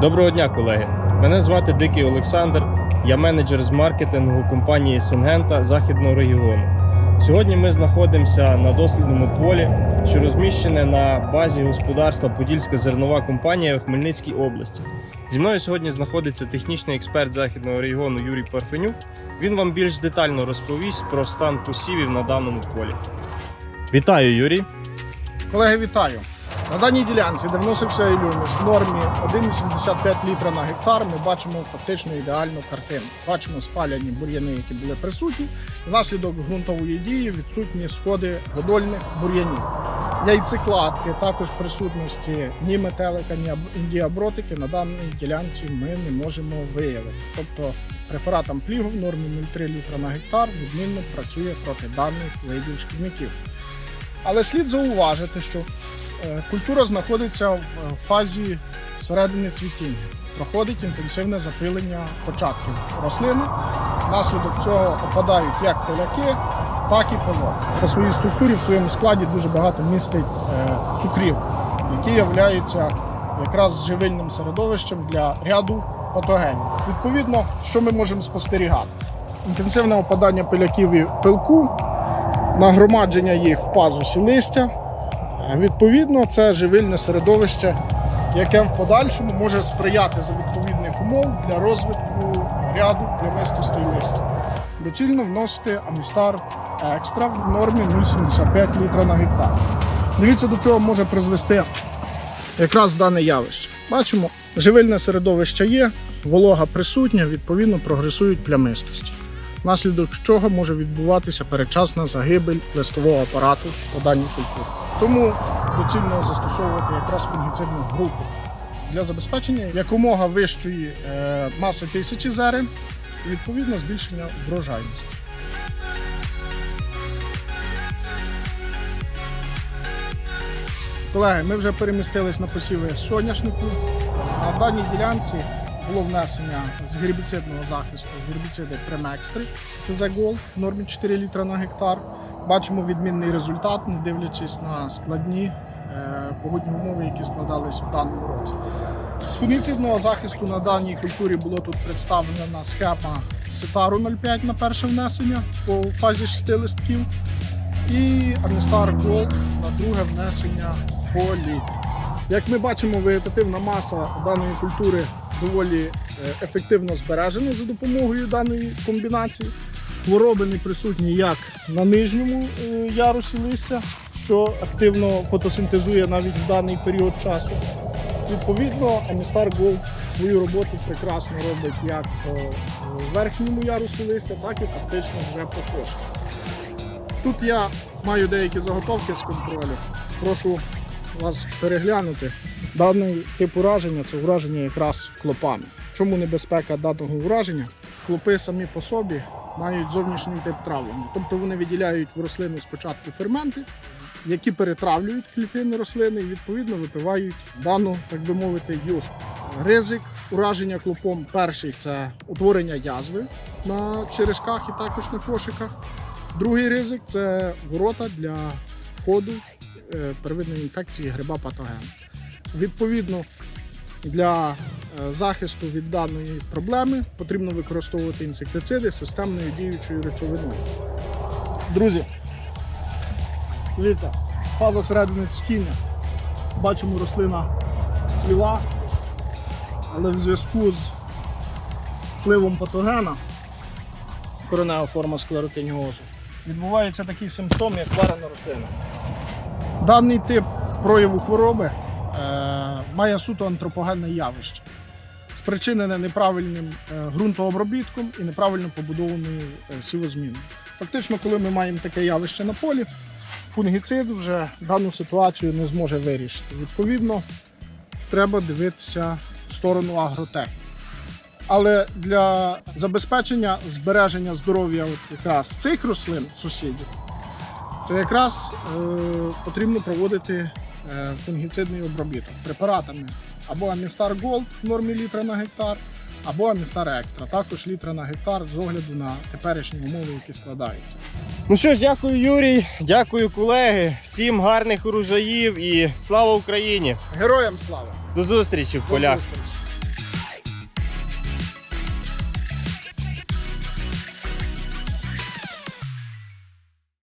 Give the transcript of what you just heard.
Доброго дня, колеги! Мене звати Дикий Олександр. Я менеджер з маркетингу компанії Сингента Західного регіону. Сьогодні ми знаходимося на дослідному полі, що розміщене на базі господарства Подільська зернова компанія у Хмельницькій області. Зі мною сьогодні знаходиться технічний експерт західного регіону Юрій Парфенюк. Він вам більш детально розповість про стан посівів на даному полі. Вітаю, Юрій! Колеги, вітаю! На даній ділянці, де вносився ілюміс в нормі 1,75 літра на гектар, ми бачимо фактично ідеальну картину. Бачимо спаляні бур'яни, які були присутні. Внаслідок ґрунтової дії відсутні сходи водольних бур'янів. Яйцекладки, також присутності ні метелика, ні аб- діабротики на даній ділянці ми не можемо виявити. Тобто препарат амплігу в нормі 0,3 літра на гектар відмінно працює проти даних видів шкідників. Але слід зауважити, що культура знаходиться в е, фазі середини цвітіння. Проходить інтенсивне запилення початків рослини. Внаслідок цього опадають як поляки, так і пилок. По своїй структурі в своєму складі дуже багато містить е, цукрів, які являються якраз живильним середовищем для ряду патогенів. Відповідно, що ми можемо спостерігати? Інтенсивне опадання пиляків і пилку, нагромадження їх в пазусі листя. Відповідно, це живильне середовище, яке в подальшому може сприяти за відповідних умов для розвитку ряду плямистостей листя. Доцільно вносити Амістар екстра в нормі 0,75 літра на гектар. Дивіться, до чого може призвести якраз дане явище. Бачимо, живильне середовище є, волога присутня, відповідно прогресують плямистості внаслідок чого може відбуватися передчасна загибель листового апарату по даній культурі. Тому доцільно застосовувати якраз фунгіцидну групу для забезпечення якомога вищої е, маси тисячі зерен і відповідно збільшення врожайності. Колеги, ми вже перемістились на посіви соняшнику. На даній ділянці було внесення з гербіцидного захисту гербіциди Премекстри Gold в нормі 4 літра на гектар. Бачимо відмінний результат, не дивлячись на складні е, погодні умови, які складались в даному році. З фунгіцидного захисту на даній культурі було тут представлена схема Сетару 0,5 на перше внесення по фазі 6 листків і Амістар Gold на друге внесення по літрі. Як ми бачимо, вегетативна маса даної культури доволі е, ефективно збережена за допомогою даної комбінації. Хвороби не присутні як на нижньому е, ярусі листя, що активно фотосинтезує навіть в даний період часу. Відповідно, Амістар Gold свою роботу прекрасно робить як по е, верхньому ярусі листя, так і фактично вже по кошиках. Тут я маю деякі заготовки з контролю. Прошу вас переглянути. Даний тип ураження це ураження якраз клопами. Чому небезпека даного ураження? Клопи самі по собі мають зовнішній тип травлення. Тобто вони виділяють в рослину спочатку ферменти, які перетравлюють клітини рослини і відповідно випивають дану, так би мовити, юшку. Ризик ураження клопом перший це утворення язви на черешках і також на кошиках. Другий ризик це ворота для входу первинної інфекції гриба патогену. Відповідно, для е, захисту від даної проблеми потрібно використовувати інсектициди системною діючою речовиною. Друзі, дивіться, фаза середини цвітіння. Бачимо, рослина цвіла, але в зв'язку з впливом патогена коренева форма склеротиніозу відбувається такий симптом, як варена рослина. Даний тип прояву хвороби е, має суто антропогенне явище, спричинене неправильним е, ґрунтообробітком і неправильно побудованою е, сівозміною. Фактично, коли ми маємо таке явище на полі, фунгіцид вже дану ситуацію не зможе вирішити. Відповідно, треба дивитися в сторону агротехніки. Але для забезпечення збереження здоров'я якраз цих рослин сусідів, то якраз е, потрібно проводити е, фунгіцидний обробіток препаратами або Амістар Gold в нормі літра на гектар, або Амістар Екстра, також літра на гектар з огляду на теперішні умови, які складаються. Ну що ж, дякую, Юрій, дякую, колеги. Всім гарних урожаїв і слава Україні! Героям слава! До зустрічі в До полях. зустрічі!